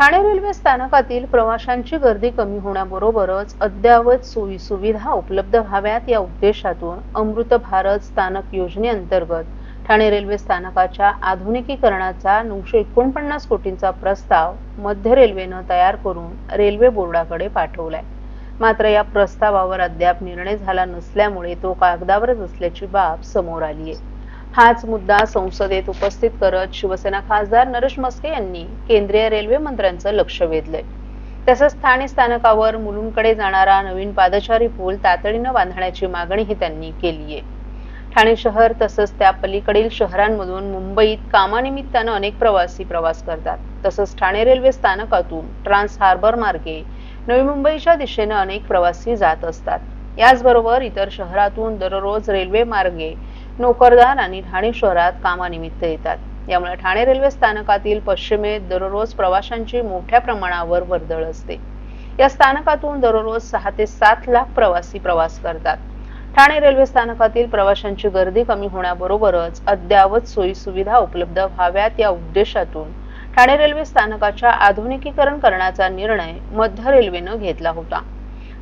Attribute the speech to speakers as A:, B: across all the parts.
A: Thane railway स्थानकातील प्रवाशांची गर्दी कमी होण्याबरोबरच अद्ययावत सोयी सुविधा उपलब्ध व्हाव्यात या उद्देशातून अमृत भारत स्थानक योजनेअंतर्गत ठाणे रेल्वे स्थानकाच्या आधुनिकीकरणाचा नऊशे एकोणपन्नास कोटींचा प्रस्ताव मध्य रेल्वेनं तयार करून रेल्वे बोर्डाकडे पाठवलाय. मात्र या प्रस्तावावर अद्याप निर्णय झाला नसल्यामुळे तो कागदावरच असल्याची बाब समोर आली आहे हाच मुद्दा संसदेत उपस्थित करत शिवसेना खासदार नरेश मस्के यांनी केंद्रीय रेल्वे मंत्र्यांचं लक्ष वेधलंय. तसंच ठाणे स्थानकावर मुलुंडकडे जाणारा नवीन पादचारी पूल तातडीनं बांधण्याची मागणीही त्यांनी केली आहे ठाणे शहर तसंच त्या पलीकडील शहरांमधून मुंबईत कामानिमित्तानं अनेक प्रवासी प्रवास करतात. तसंच ठाणे रेल्वे स्थानकातून ट्रान्स हार्बर मार्गे नवी मुंबईच्या दिशेनं अनेक प्रवासी जात असतात. याचबरोबर इतर शहरातून दररोज रेल्वे मार्गे नोकरदार आणि ठाणे शहरात कामानिमित्त येतात. यामुळे ठाणे रेल्वे स्थानकातील पश्चिमेत दररोज प्रवाशांची मोठ्या प्रमाणावर वर्दळ असते. या स्थानकातून दररोज सहा ते सात लाख प्रवासी प्रवास करतात. ठाणे रेल्वे स्थानकातील प्रवाशांची गर्दी कमी होण्याबरोबरच अद्ययावत सोयी सुविधा उपलब्ध व्हाव्यात या उद्देशातून ठाणे रेल्वे स्थानकाच्या आधुनिकीकरण करण्याचा निर्णय मध्य रेल्वेनं घेतला होता.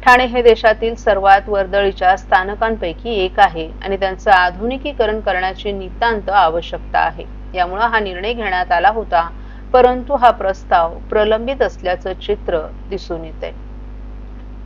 A: ठाणे हे देशातील सर्वात वर्दळीच्या स्थानकांपैकी एक आहे आणि त्यांचं आधुनिकीकरण करण्याची नितांत आवश्यकता आहे. यामुळे हा निर्णय घेण्यात आला होता परंतु हा प्रस्ताव प्रलंबित असल्याचं चित्र दिसून येते